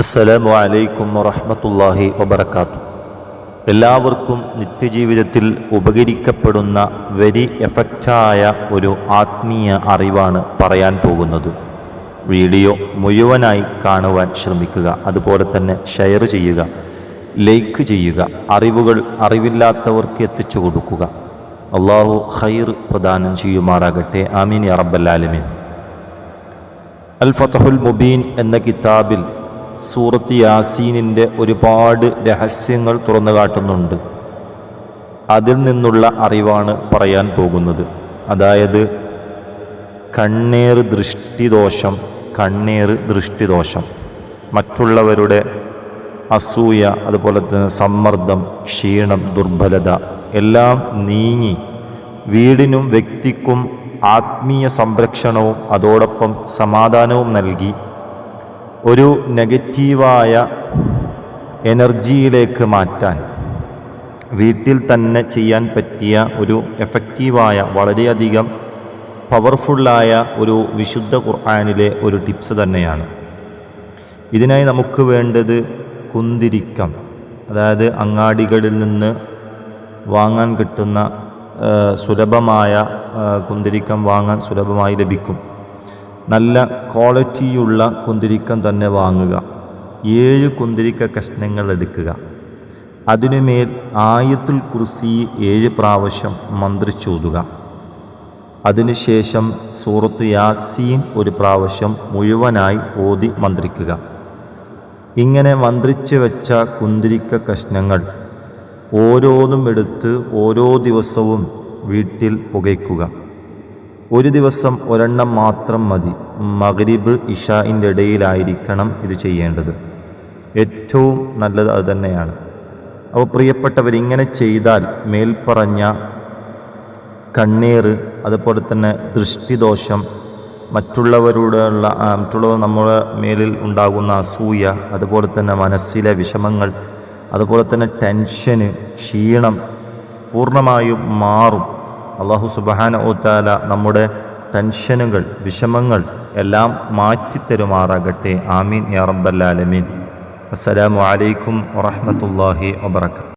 അസ്സലാമു അലൈക്കും വറഹ്മത്തുള്ളാഹി വബർക്കാത്തു എല്ലാവർക്കും നിത്യജീവിതത്തിൽ ഉപകരിക്കപ്പെടുന്ന വെരി എഫക്റ്റായ ഒരു ആത്മീയ അറിവാണ് പറയാൻ പോകുന്നത്. വീഡിയോ മുഴുവനായി കാണുവാൻ ശ്രമിക്കുക. അതുപോലെ തന്നെ ഷെയർ ചെയ്യുക ലൈക്ക് ചെയ്യുക അറിവുകൾ അറിവില്ലാത്തവർക്ക് എത്തിച്ചു കൊടുക്കുക. അള്ളാഹു ഖൈർ പ്രദാനം ചെയ്യുമാറാകട്ടെ. ആമീൻ അറബല്ലാലിമീൻ അൽ ഫതഹുൽ മുബീൻ എന്ന കിതാബിൽ സൂറത്ത് യാസീനിന്റെ ഒരുപാട് രഹസ്യങ്ങൾ തുറന്നു കാട്ടുന്നുണ്ട്. അതിൽ നിന്നുള്ള അറിവാണ് പറയാൻ പോകുന്നത്. അതായത് കണ്ണേർ ദൃഷ്ടിദോഷം കണ്ണേർ ദൃഷ്ടിദോഷം. മറ്റുള്ളവരുടെ അസൂയ അതുപോലെ തന്നെ സമ്മർദ്ദം ക്ഷീണം ദുർബലത എല്ലാം നീങ്ങി വീടിനും വ്യക്തിക്കും ആത്മീയ സംരക്ഷണവും അതോടൊപ്പം സമാധാനവും നൽകി ഒരു നെഗറ്റീവായ എനർജിയിലേക്ക് മാറ്റാൻ വീട്ടിൽ തന്നെ ചെയ്യാൻ പറ്റിയ ഒരു എഫക്റ്റീവായ വളരെയധികം പവർഫുള്ളായ ഒരു വിശുദ്ധ ഖുർആാനിലെ ഒരു ടിപ്സ് തന്നെയാണ്. ഇതിനായി നമുക്ക് വേണ്ടത് കുന്തിരിക്കം അതായത് അങ്ങാടികളിൽ നിന്ന് വാങ്ങാൻ കിട്ടുന്ന സുലഭമായ കുന്തിരിക്കം വാങ്ങാൻ സുലഭമായി ലഭിക്കും. നല്ല ക്വാളിറ്റിയുള്ള കുന്തിരിക്കം തന്നെ വാങ്ങുക. ഏഴ് കുന്തിരിക്ക കഷ്ണങ്ങൾ എടുക്കുക. അതിനുമേൽ ആയത്തുൽ കുർസി ഏഴ് പ്രാവശ്യം മന്ത്രിച്ചോതുക അതിനുശേഷം സൂറത്ത് യാസീൻ ഒരു പ്രാവശ്യം മുഴുവനായി ഓതി മന്ത്രിക്കുക. ഇങ്ങനെ മന്ത്രിച്ചു വെച്ച കുന്തിരിക്ക കഷ്ണങ്ങൾ ഓരോന്നും എടുത്ത് ഓരോ ദിവസവും വീട്ടിൽ പുകയ്ക്കുക. ഒരു ദിവസം ഒരെണ്ണം മാത്രം മതി. മഗ്രിബ് ഇഷായിന്റെ ഇടയിലായിരിക്കണം ഇത് ചെയ്യേണ്ടത്. ഏറ്റവും നല്ലത് അത് തന്നെയാണ്. അപ്പോൾ പ്രിയപ്പെട്ടവർ ഇങ്ങനെ ചെയ്താൽ മേൽപ്പറഞ്ഞ കണ്ണീർ അതുപോലെ തന്നെ ദൃഷ്ടിദോഷം മറ്റുള്ളവരോടുള്ള മറ്റുള്ളവർ നമ്മുടെ മേലിൽ ഉണ്ടാകുന്ന അസൂയ അതുപോലെ തന്നെ മനസ്സിലെ വിഷമങ്ങൾ അതുപോലെ തന്നെ ടെൻഷന് ക്ഷീണം പൂർണമായും മാറും. അള്ളാഹു സുബാന ഊത്താല നമ്മുടെ ടെൻഷനുകൾ വിഷമങ്ങൾ എല്ലാം മാറ്റിത്തരുമാറാകട്ടെ. ആമീൻ യാ റബ്ബല്ലാലമീൻ അസ്സലാമു അലൈക്കും വറഹ്മത്തുള്ളാഹി വബറകാതുഹു